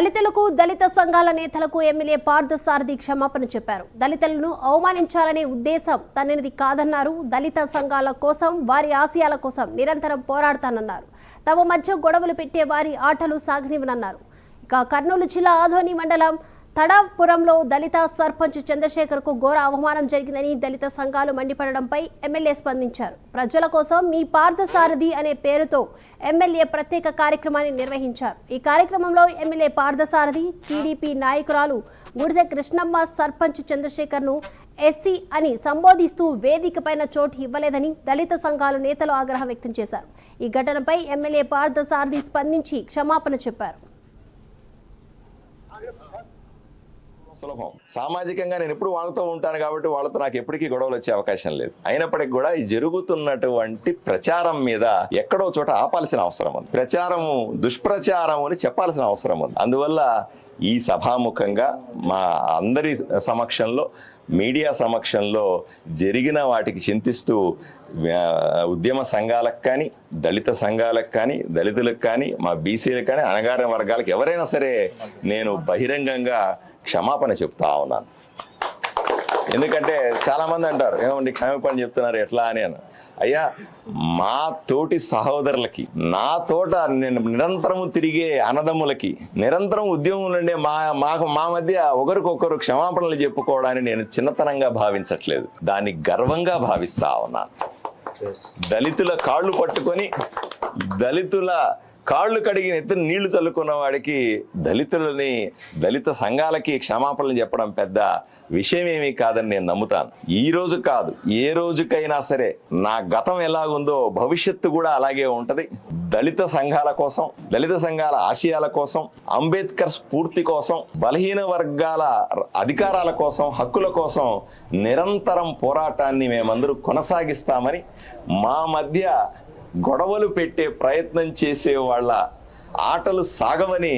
దళితులకు దళిత సంఘాల నేతలకు ఎమ్మెల్యే పార్థసారథి క్షమాపణ చెప్పారు. దళితులను అవమానించాలనే ఉద్దేశం తనది కాదన్నారు. దళిత సంఘాల కోసం వారి ఆశయాల కోసం నిరంతరం పోరాడతానన్నారు. తమ మధ్య గొడవలు పెట్టే వారి ఆటలు సాగనివనన్నారు ఇక కర్నూలు జిల్లా ఆధోని మండలం తడాపురంలో దళిత సర్పంచ్ చంద్రశేఖర్కు ఘోర అవమానం జరిగిందని దళిత సంఘాలు మండిపడడంపై ఎమ్మెల్యే స్పందించారు. ప్రజల కోసం మీ పార్థసారథి అనే పేరుతో ఎమ్మెల్యే ప్రత్యేక కార్యక్రమాన్ని నిర్వహించారు. ఈ కార్యక్రమంలో ఎమ్మెల్యే పార్థసారథి టీడీపీ నాయకురాలు గుడిసె కృష్ణమ్మ సర్పంచ్ చంద్రశేఖర్ను ఎస్సీ అని సంబోధిస్తూ వేదిక పైన చోటు ఇవ్వలేదని దళిత సంఘాలు నేతలు ఆగ్రహం వ్యక్తం చేశారు. ఈ ఘటనపై ఎమ్మెల్యే పార్థసారథి స్పందించి క్షమాపణ చెప్పారు. సులభం. సామాజికంగా నేను ఎప్పుడు వాళ్ళతో ఉంటాను కాబట్టి వాళ్ళతో నాకు ఎప్పటికీ గొడవలు వచ్చే అవకాశం లేదు. అయినప్పటికీ కూడా ఈ జరుగుతున్నటువంటి ప్రచారం మీద ఎక్కడో చోట ఆపాల్సిన అవసరం ఉంది. ప్రచారము దుష్ప్రచారం అని చెప్పాల్సిన అవసరం ఉంది. అందువల్ల ఈ సభాముఖంగా మా అందరి సమక్షంలో మీడియా సమక్షంలో జరిగిన వాటికి చింతిస్తూ ఉద్యమ సంఘాలకు కానీ దళిత సంఘాలకు కానీ దళితులకు కానీ మా బీసీలకు కానీ అణగారిన వర్గాలకు ఎవరైనా సరే నేను బహిరంగంగా క్షమాపణ చెప్తా ఉన్నాను. ఎందుకంటే చాలా మంది అంటారు ఏమండి క్షమాపణ చెప్తున్నారు ఎట్లా అని అని. అయ్యా మా తోటి సహోదరులకి నా తోట నేను నిరంతరము తిరిగే అన్నదమ్ములకి నిరంతరం ఉద్యమం నుండే మా మాకు మా మధ్య ఒకరికొకరు క్షమాపణలు చెప్పుకోవడాన్ని నేను చిన్నతనంగా భావించట్లేదు. దాన్ని గర్వంగా భావిస్తా ఉన్నాను. దళితుల కాళ్ళు పట్టుకొని దళితుల కాళ్ళు కడిగిన ఎత్తున నీళ్ళు చల్లుకున్న వాడికి దళితులని దళిత సంఘాలకి క్షమాపణలు చెప్పడం పెద్ద విషయం ఏమీ కాదని నేను నమ్ముతాను. ఈ రోజు కాదు ఏ రోజుకైనా సరే నా గతం ఎలాగుందో భవిష్యత్తు కూడా అలాగే ఉంటది. దళిత సంఘాల కోసం దళిత సంఘాల ఆశయాల కోసం అంబేద్కర్ స్ఫూర్తి కోసం బలహీన వర్గాల అధికారాల కోసం హక్కుల కోసం నిరంతరం పోరాటాన్ని మేమందరూ కొనసాగిస్తామని మా మధ్య గొడవలు పెట్టే ప్రయత్నం చేసే వాళ్ళ ఆటలు సాగవని